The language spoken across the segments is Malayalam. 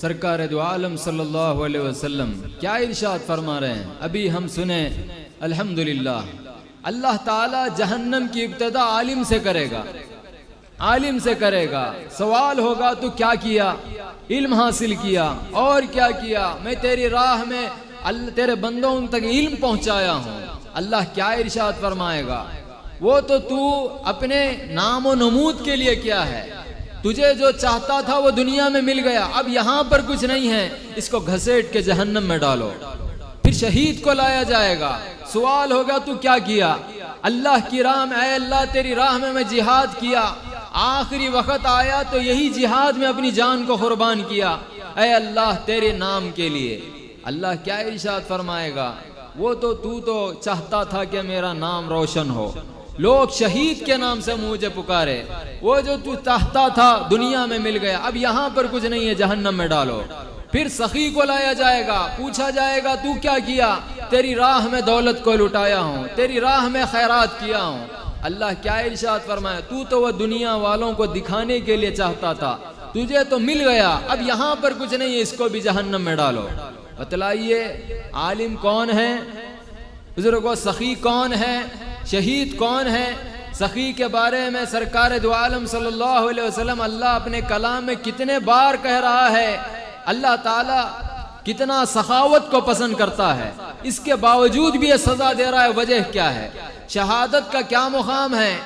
سرکار دو عالم صلی اللہ علیہ وسلم، کیا ارشاد فرما رہے ہیں؟ ابھی ہم سنیں، الحمدللہ، اللہ تعالی جہنم کی ابتدا عالم سے کرے گا۔ عالم سے کرے گا۔ سوال ہوگا، تو کیا کیا؟ علم حاصل کیا۔ اور کیا کیا؟ میں تیری راہ میں تیرے بندوں تک علم پہنچایا ہوں۔ اللہ کیا ارشاد فرمائے گا؟ وہ تو تو اپنے نام و نمود کے لیے کیا ہے؟ تجھے جو چاہتا تھا وہ دنیا میں مل گیا اب یہاں پر کچھ نہیں ہے۔ اس کو گھسیٹ کے جہنم میں ڈالو۔ پھر شہید کو لایا جائے گا۔ سوال ہوگا تو کیا کیا؟ اللہ کی راہ میں اے اللہ تیری راہ میں میں جہاد کیا۔ آخری وقت آیا تو یہی جہاد میں اپنی جان کو قربان کیا۔ اے اللہ تیرے نام کے لیے۔ اللہ کیا ارشاد فرمائے گا؟ وہ تو تو, تو چاہتا تھا کہ میرا نام روشن ہو۔ لوگ شہید کے نام سے مجھے پکارے، وہ جو تو تحتا تھا دنیا میں مل گیا، اب یہاں پر کچھ نہیں ہے، جہنم میں ڈالو۔ پھر سخی کو لایا جائے گا، پوچھا جائے گا، تو کیا کیا؟ تیری راہ میں دولت کو لٹایا ہوں، تیری راہ میں خیرات کیا ہوں۔ اللہ کیا ارشاد فرمایا، تو تو وہ دنیا والوں کو دکھانے کے لیے چاہتا تھا۔ تجھے تو مل گیا، اب یہاں پر کچھ نہیں ہے، اس کو بھی جہنم میں ڈالو۔ بتلائیے، عالم کون ہے؟ بزرگوں سخی کون ہے؟ شہید کون ہے سخی کے بارے میں سرکار دو عالم صلی اللہ علیہ وسلم اللہ اپنے کلام میں کتنے بار کہہ رہا ہے؟ اللہ تعالیٰ کتنا سخاوت کو پسند کرتا ہے۔ اس کے باوجود بھی یہ سزا دے رہا ہے، وجہ کیا ہے؟ شہادت کا کیا مقام ہے؟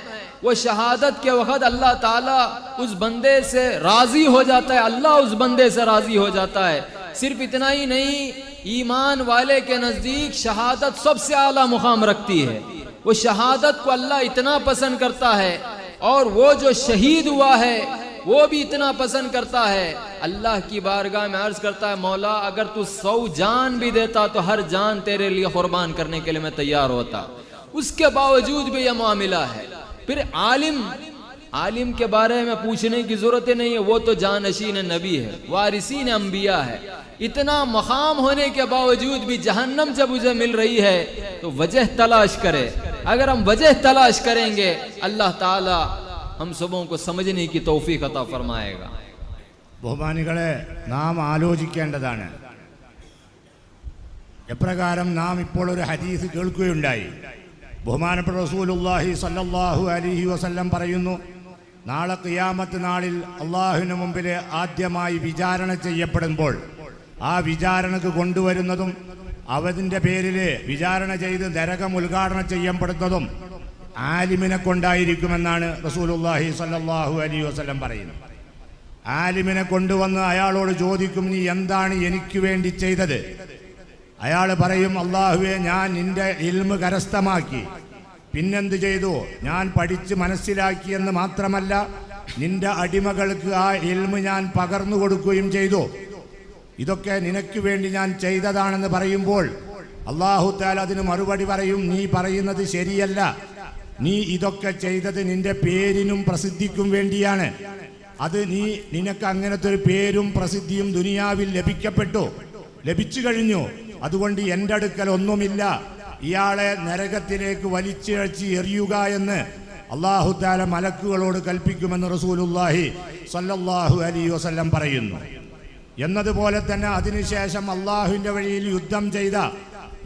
وہ شہادت کے وقت اللہ تعالیٰ اس بندے سے راضی ہو جاتا ہے، اللہ اس بندے سے راضی ہو جاتا ہے۔ صرف اتنا ہی نہیں، ایمان والے کے نزدیک شہادت سب سے اعلیٰ مقام رکھتی ہے۔ وہ شہادت کو اللہ اتنا پسند کرتا ہے اور وہ جو شہید ہوا ہے، وہ بھی اتنا پسند کرتا ہے۔ اللہ کی بارگاہ میں عرض کرتا ہے، مولا، اگر تو سو جان بھی دیتا تو ہر جان تیرے لیے قربان کرنے کے لیے میں تیار ہوتا۔ اس کے باوجود بھی یہ معاملہ ہے۔ پھر عالم عالم کے بارے میں پوچھنے کی ضرورت نہیں ہے، وہ تو جانشین نبی ہے، وارثین انبیاء ہے۔ اتنا مقام ہونے کے باوجود بھی جہنم جب اسے مل رہی ہے تو وجہ تلاش کرے۔ अगर हम वजह तलाश करेंगे अल्लाह ताला हम सबों को समझने की तौफीक अता फरमाएगा ബഹുമാനികളെ നാം ആലോചിക്കേണ്ടതാണ് എപ്രകാരം നാം ഇപ്പോൾ ഒരു ഹദീസ് കേൾക്കുകയുണ്ടായി ബഹുമാനപ്പെട്ട റസൂലുല്ലാഹി സല്ലല്ലാഹു അലിഹി വസല്ലം പറയുന്നു നാളെ ഖിയാമത്ത് നാളിൽ അള്ളാഹുവിന് മുമ്പിൽ ആദ്യമായി വിചാരണ ചെയ്യപ്പെടുമ്പോൾ ആ വിചാരണക്ക് കൊണ്ടുവരുന്നതും അവതിന്റെ പേരിൽ വിചാരണ ചെയ്ത് നരകം ഉദ്ഘാടനം ചെയ്യപ്പെടുന്നതും ആലിമിനെ കൊണ്ടായിരിക്കുമെന്നാണ് റസൂലുല്ലാഹി സല്ലാഹു അലി വസ്ലം പറയുന്നത്. ആലിമിനെ കൊണ്ടുവന്ന് അയാളോട് ചോദിക്കും നീ എന്താണ് എനിക്ക് വേണ്ടി ചെയ്തത്? അയാൾ പറയും അള്ളാഹുവെ ഞാൻ നിന്റെ ഇൽമ് കരസ്ഥമാക്കി. പിന്നെന്ത് ചെയ്തു? ഞാൻ പഠിച്ച് മനസ്സിലാക്കിയെന്ന് മാത്രമല്ല നിന്റെ അടിമകൾക്ക് ആ ഇൽമ് ഞാൻ പകർന്നു കൊടുക്കുകയും ചെയ്തു. ഇതൊക്കെ നിനക്ക് വേണ്ടി ഞാൻ ചെയ്തതാണെന്ന് പറയുമ്പോൾ അള്ളാഹു താൽ അതിന് മറുപടി പറയും നീ പറയുന്നത് ശരിയല്ല. നീ ഇതൊക്കെ ചെയ്തത് നിന്റെ പേരിനും പ്രസിദ്ധിക്കും വേണ്ടിയാണ്. അത് നീ നിനക്ക് അങ്ങനത്തെ ഒരു പേരും പ്രസിദ്ധിയും ദുനിയാവിൽ ലഭിക്കപ്പെട്ടു. ലഭിച്ചു കഴിഞ്ഞു. അതുകൊണ്ട് എന്റെ അടുക്കൽ ഒന്നുമില്ല. ഇയാളെ നരകത്തിലേക്ക് വലിച്ചിഴച്ച് എറിയുക എന്ന് അള്ളാഹു താല മലക്കുകളോട് കൽപ്പിക്കുമെന്ന് റസൂലുല്ലാഹി സല്ലല്ലാഹു അലി വസല്ലം പറയുന്നു. എന്നതുപോലെ തന്നെ അതിനുശേഷം അള്ളാഹുവിന്റെ വഴിയിൽ യുദ്ധം ചെയ്ത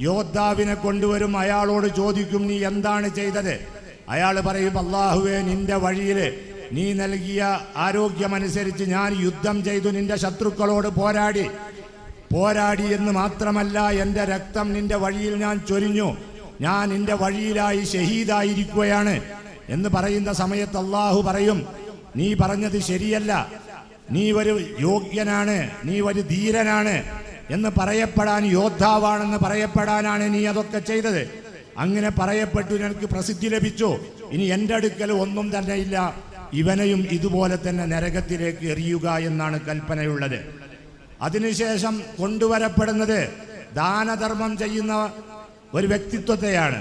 യോദ്ധാവിനെ കൊണ്ടുവരും. അയാളോട് ചോദിക്കും നീ എന്താണ് ചെയ്തത്? അയാൾ പറയും അള്ളാഹുവെ നിന്റെ വഴിയിൽ നീ നൽകിയ ആരോഗ്യമനുസരിച്ച് ഞാൻ യുദ്ധം ചെയ്തു. നിന്റെ ശത്രുക്കളോട് പോരാടി. പോരാടി എന്ന് മാത്രമല്ല എന്റെ രക്തം നിന്റെ വഴിയിൽ ഞാൻ ചൊരിഞ്ഞു. ഞാൻ നിന്റെ വഴിയിലായി ഷഹീദായിരിക്കുകയാണ്. എന്ന് പറയുന്ന സമയത്ത് അള്ളാഹു പറയും നീ പറഞ്ഞത് ശരിയല്ല. നീ ഒരു യോഗ്യനാണ് നീ ഒരു ധീരനാണ് എന്ന് പറയപ്പെടാൻ യോദ്ധാവാണെന്ന് പറയപ്പെടാനാണ് നീ അതൊക്കെ ചെയ്തത്. അങ്ങനെ പറയപ്പെട്ടു നിനക്ക് പ്രസിദ്ധി ലഭിച്ചു. ഇനി എന്റെ അടുക്കൽ ഒന്നും തന്നെ ഇല്ല. ഇവനെയും ഇതുപോലെ തന്നെ നരകത്തിലേക്ക് എറിയുക എന്നാണ് കൽപ്പനയുള്ളത്. അതിനുശേഷം കൊണ്ടുവരപ്പെടുന്നത് ദാനധർമ്മം ചെയ്യുന്ന ഒരു വ്യക്തിത്വത്തെയാണ്.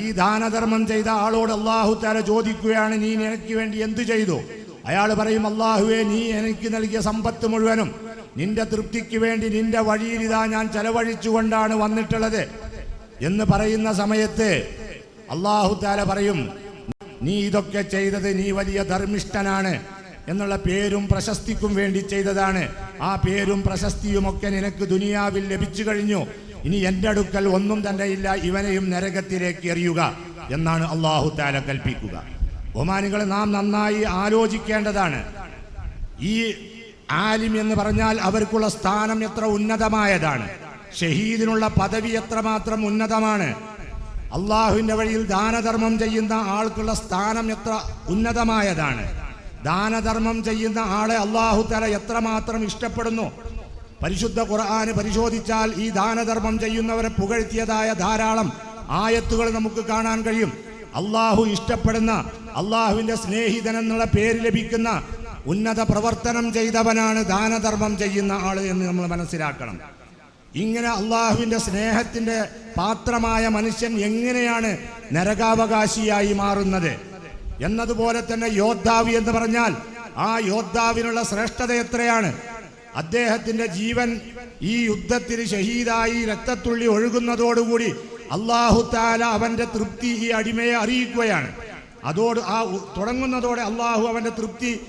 ഈ ദാനധർമ്മം ചെയ്ത ആളോട് അള്ളാഹു താല ചോദിക്കുകയാണ് നീ നിനക്ക് വേണ്ടി എന്തു ചെയ്തു? അയാൾ പറയും അള്ളാഹുവെ നീ എനിക്ക് നൽകിയ സമ്പത്ത് മുഴുവനും നിന്റെ തൃപ്തിക്ക് വേണ്ടി നിന്റെ വഴിയിൽ ഇതാ ഞാൻ ചെലവഴിച്ചുകൊണ്ടാണ് വന്നിട്ടുള്ളത്. എന്ന് പറയുന്ന സമയത്ത് അള്ളാഹു താല പറയും നീ ഇതൊക്കെ ചെയ്തത് നീ വലിയ ധർമ്മിഷ്ഠനാണ് എന്നുള്ള പേരും പ്രശസ്തിക്കും വേണ്ടി ചെയ്തതാണ്. ആ പേരും പ്രശസ്തിയുമൊക്കെ നിനക്ക് ദുനിയാവിൽ ലഭിച്ചു കഴിഞ്ഞു. ഇനി എന്റെ അടുക്കൽ ഒന്നും തന്നെ ഇല്ല ഇവനെയും നരകത്തിലേക്ക് എറിയുക എന്നാണ് അള്ളാഹു താല കൽപ്പിക്കുക. ബഹുമാനികളെ നാം നന്നായി ആലോചിക്കേണ്ടതാണ്. ഈ ആലിം എന്ന് പറഞ്ഞാൽ അവർക്കുള്ള സ്ഥാനം എത്ര ഉന്നതമായതാണ്. ഷഹീദിനുള്ള പദവി എത്രമാത്രം ഉന്നതമാണ്. അള്ളാഹുവിന്റെ വഴിയിൽ ദാനധർമ്മം ചെയ്യുന്ന ആൾക്കുള്ള സ്ഥാനം എത്ര ഉന്നതമായതാണ്. ദാനധർമ്മം ചെയ്യുന്ന ആളെ അള്ളാഹു തല എത്രമാത്രം ഇഷ്ടപ്പെടുന്നു. പരിശുദ്ധ ഖുർആാന് പരിശോധിച്ചാൽ ഈ ദാനധർമ്മം ചെയ്യുന്നവരെ പുകഴ്ത്തിയതായ ധാരാളം ആയത്തുകൾ നമുക്ക് കാണാൻ കഴിയും. അള്ളാഹു ഇഷ്ടപ്പെടുന്ന അള്ളാഹുവിന്റെ സ്നേഹിതൻ എന്നുള്ള പേര് ലഭിക്കുന്ന ഉന്നത പ്രവർത്തനം ചെയ്തവനാണ് ദാനധർമ്മം ചെയ്യുന്ന ആൾ എന്ന് നമ്മൾ മനസ്സിലാക്കണം. ഇങ്ങനെ അള്ളാഹുവിന്റെ സ്നേഹത്തിന്റെ പാത്രമായ മനുഷ്യൻ എങ്ങനെയാണ് നരകാവകാശിയായി മാറുന്നത്? എന്നതുപോലെ തന്നെ യോദ്ധാവ് എന്ന് പറഞ്ഞാൽ ആ യോദ്ധാവിനുള്ള ശ്രേഷ്ഠത എത്രയാണ്? അദ്ദേഹത്തിന്റെ ജീവൻ ഈ യുദ്ധത്തിൽ ഷഹീദായി രക്തത്തുള്ളി ഒഴുകുന്നതോടുകൂടി അള്ളാഹു താല അവന്റെ തൃപ്തി ഈ അടിമയെ അറിയിക്കുകയാണ്. അതോട് ആ തുടങ്ങുന്നതോടെ അള്ളാഹു അവന്റെ തൃപ്തി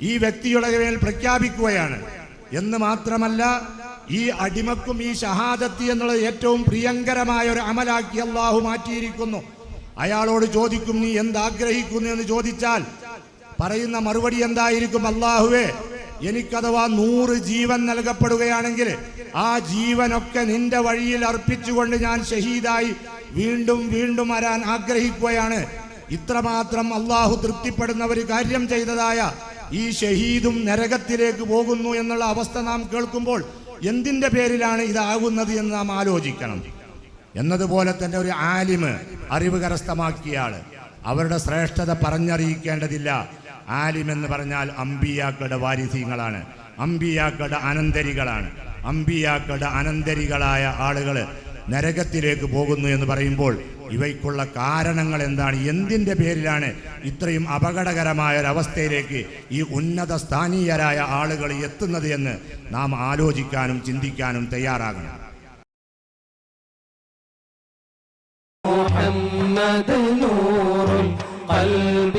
ഈ വ്യക്തിയുടെ മേൽ പ്രഖ്യാപിക്കുകയാണ്. എന്ന് മാത്രമല്ല ഈ അടിമക്കും ഈ ഷഹാദത്തി എന്നുള്ളത് ഏറ്റവും പ്രിയങ്കരമായ ഒരു അമലാക്കി അള്ളാഹു മാറ്റിയിരിക്കുന്നു. അയാളോട് ചോദിക്കും നീ എന്താഗ്രഹിക്കുന്നു? എന്ന് ചോദിച്ചാൽ പറയുന്ന മറുപടി എന്തായിരിക്കും അള്ളാഹുവേ എനിക്കഥവാ നൂറ് ജീവൻ നൽകപ്പെടുകയാണെങ്കിൽ ആ ജീവനൊക്കെ നിന്റെ വഴിയിൽ അർപ്പിച്ചുകൊണ്ട് ഞാൻ ഷഹീദായി വീണ്ടും വീണ്ടും വരാൻ ആഗ്രഹിക്കുകയാണ്. ഇത്രമാത്രം അള്ളാഹു തൃപ്തിപ്പെടുന്ന ഒരു കാര്യം ചെയ്തതായ ഈ ഷഹീദും നരകത്തിലേക്ക് പോകുന്നു എന്നുള്ള അവസ്ഥ നാം കേൾക്കുമ്പോൾ എന്തിന്റെ പേരിലാണ് ഇതാകുന്നത് എന്ന് നാം ആലോചിക്കണം. എന്നതുപോലെ തന്നെ ഒരു ആലിമ് അറിവ് കരസ്ഥമാക്കിയാൾ അവരുടെ ശ്രേഷ്ഠത പറഞ്ഞറിയിക്കേണ്ടതില്ല. ആലിം എന്ന് പറഞ്ഞാൽ അമ്പിയാക്കളുടെ വാരിധീങ്ങളാണ് അമ്പിയാക്കളുടെ അനന്തരികളാണ്. അമ്പിയാക്കളുടെ അനന്തരികളായ ആളുകൾ നരകത്തിലേക്ക് പോകുന്നു എന്ന് പറയുമ്പോൾ ഇവയ്ക്കുള്ള കാരണങ്ങൾ എന്താണ് എന്തിൻ്റെ പേരിലാണ് ഇത്രയും അപകടകരമായ ഒരവസ്ഥയിലേക്ക് ഈ ഉന്നത സ്ഥാനീയരായ ആളുകൾ എത്തുന്നത് എന്ന് നാം ആലോചിക്കാനും ചിന്തിക്കാനും തയ്യാറാകണം محمد نور القلب